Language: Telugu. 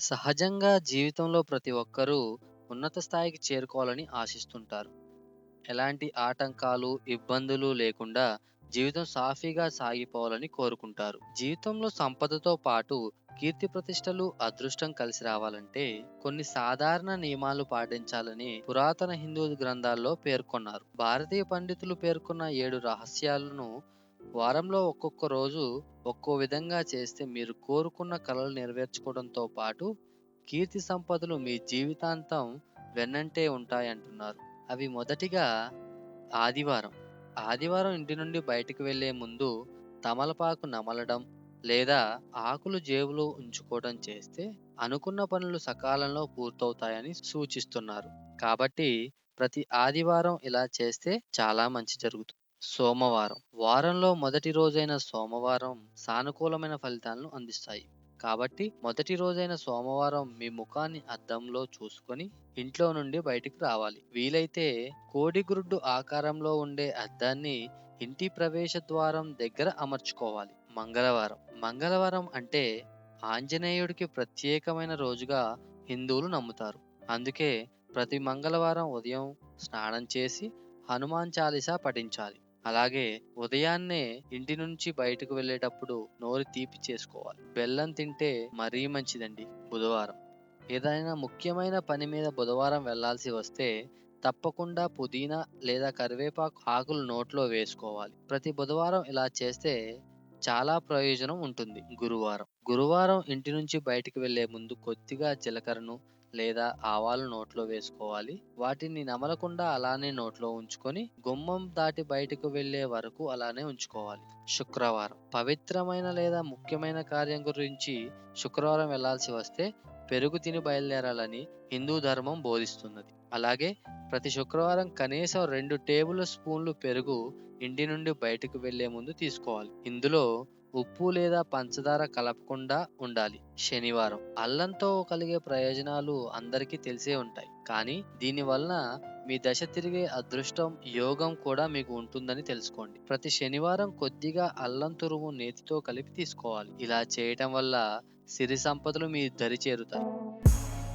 సహజంగా జీవితంలో ప్రతి ఒక్కరూ ఉన్నత స్థాయికి చేరుకోవాలని ఆశిస్తుంటారు. ఎలాంటి ఆటంకాలు, ఇబ్బందులు లేకుండా జీవితం సాఫీగా సాగిపోవాలని కోరుకుంటారు. జీవితంలో సంపదతో పాటు కీర్తి ప్రతిష్టలు, అదృష్టం కలిసి రావాలంటే కొన్ని సాధారణ నియమాలు పాటించాలని పురాతన హిందూ గ్రంథాల్లో పేర్కొన్నారు. భారతీయ పండితులు పేర్కొన్న ఏడు రహస్యాలను వారంలో ఒక్కొక్క రోజు ఒక్కో విధంగా చేస్తే మీరు కోరుకున్న కలలు నెరవేర్చుకోవడంతో పాటు కీర్తి సంపదలు మీ జీవితాంతం వెన్నంటే ఉంటాయంటున్నారు. అవి మొదటిగా ఆదివారం. ఆదివారం ఇంటి నుండి బయటకు వెళ్ళే ముందు తమలపాకు నమలడం లేదా ఆకులు జేబులో ఉంచుకోవడం చేస్తే అనుకున్న పనులు సకాలంలో పూర్తవుతాయని సూచిస్తున్నారు. కాబట్టి ప్రతి ఆదివారం ఇలా చేస్తే చాలా మంచి జరుగుతుంది. సోమవారం వారంలో మొదటి రోజైన సోమవారం సానుకూలమైన ఫలితాలను అందిస్తాయి. కాబట్టి మొదటి రోజైన సోమవారం మీ ముఖాన్ని అద్దంలో చూసుకొని ఇంట్లో నుండి బయటికి రావాలి. వీలైతే కోడిగురుడ్డు ఆకారంలో ఉండే అద్దాన్ని ఇంటి ప్రవేశ ద్వారం దగ్గర అమర్చుకోవాలి. మంగళవారం మంగళవారం అంటే ఆంజనేయుడికి ప్రత్యేకమైన రోజుగా హిందువులు నమ్ముతారు. అందుకే ప్రతి మంగళవారం ఉదయం స్నానం చేసి హనుమాన్ చాలీసా పఠించాలి. అలాగే ఉదయాన్నే ఇంటి నుంచి బయటకు వెళ్ళేటప్పుడు నోరు తీపి చేసుకోవాలి. బెల్లం తింటే మరీ మంచిదండి. బుధవారం ఏదైనా ముఖ్యమైన పని మీద బుధవారం వెళ్ళాల్సి వస్తే తప్పకుండా పుదీనా లేదా కరివేపాకు ఆకులు నోట్లో వేసుకోవాలి. ప్రతి బుధవారం ఇలా చేస్తే చాలా ప్రయోజనం ఉంటుంది. గురువారం గురువారం ఇంటి నుంచి బయటకు వెళ్ళే ముందు కొద్దిగా జీలకర్రను లేదా ఆవాలు నోట్లో వేసుకోవాలి. వాటిని నమలకుండా అలానే నోట్లో ఉంచుకొని గుమ్మం దాటి బయటకు వెళ్ళే వరకు అలానే ఉంచుకోవాలి. శుక్రవారం పవిత్రమైన లేదా ముఖ్యమైన కార్యం గురించి శుక్రవారం వెళ్ళాల్సి వస్తే పెరుగు తిని బయలుదేరాలని హిందూ ధర్మం బోధిస్తున్నది. అలాగే ప్రతి శుక్రవారం కనీసం రెండు టేబుల్ స్పూన్లు పెరుగు ఇంటి నుండి బయటకు వెళ్ళే ముందు తీసుకోవాలి. ఇందులో ఉప్పు లేదా పంచదార కలపకుండా ఉండాలి. శనివారం అల్లంతో కలిగే ప్రయోజనాలు అందరికీ తెలిసే ఉంటాయి. కానీ దీనివల్ల మీ దశ తిరిగే అదృష్టం, యోగం కూడా మీకు ఉంటుందని తెలుసుకోండి. ప్రతి శనివారం కొద్దిగా అల్లం తురుము నేతితో కలిపి తీసుకోవాలి. ఇలా చేయటం వల్ల సిరి సంపదలు మీ దరి చేరుతాయి.